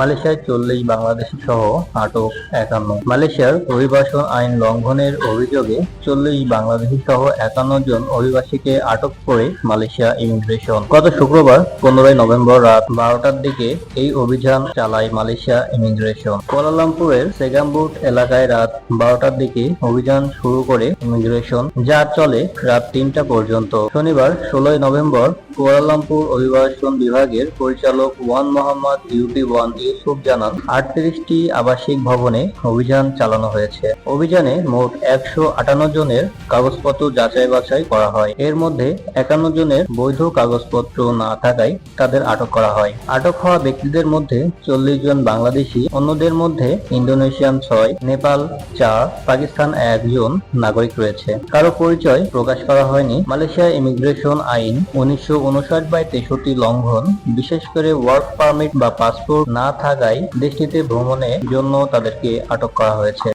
মালয়েশিয়ায় চল্লিশ বাংলাদেশি সহ আটক একান্ন। মালয়েশিয়ার অভিবাসন আইন লঙ্ঘনের অভিযোগে চল্লিশ বাংলাদেশি সহ একান্ন জন অভিবাসীকে আটক করে মালয়েশিয়া ইমিগ্রেশন। গত শুক্রবার পনেরোই নভেম্বর রাত বারোটার দিকে এই অভিযান চালায় মালয়েশিয়া ইমিগ্রেশন। কুয়ালালামপুরের সেগামবুট এলাকায় রাত বারোটার দিকে অভিযান শুরু করে ইমিগ্রেশন যা চলে রাত তিনটা পর্যন্ত। শনিবার ষোলোই নভেম্বর কুয়ালালামপুর অভিবাসন বিভাগের পরিচালক ওয়ান মোহাম্মদ ইউপি ওয়ান ইউসুফ জানান, আটত্রিশটি আবাসিক ভবনে অভিযান চালানো হয়েছে। অভিযানে মোট একশো আটান্ন জনের কাগজপত্র যাচাই বাছাই করা হয়। এর মধ্যে একান্ন জনের বৈধ কাগজপত্র না থাকায় তাদের আটক করা হয়। আটক হওয়া ব্যক্তিদের মধ্যে চল্লিশ জন বাংলাদেশি, অন্যদের মধ্যে ইন্দোনেশিয়ান ছয়, নেপাল চার, পাকিস্তান একজন নাগরিক রয়েছে। কারও পরিচয় প্রকাশ করা হয়নি। মালয়েশিয়া ইমিগ্রেশন আইন উনিশশো উনষাট বাই তেষট্টি লঙ্ঘন, বিশেষ করে ওয়ার্ক পারমিট বা পাসপোর্ট না থাকায় দেশটিতে ভ্রমণের জন্য তাদেরকে আটক করা হয়েছে।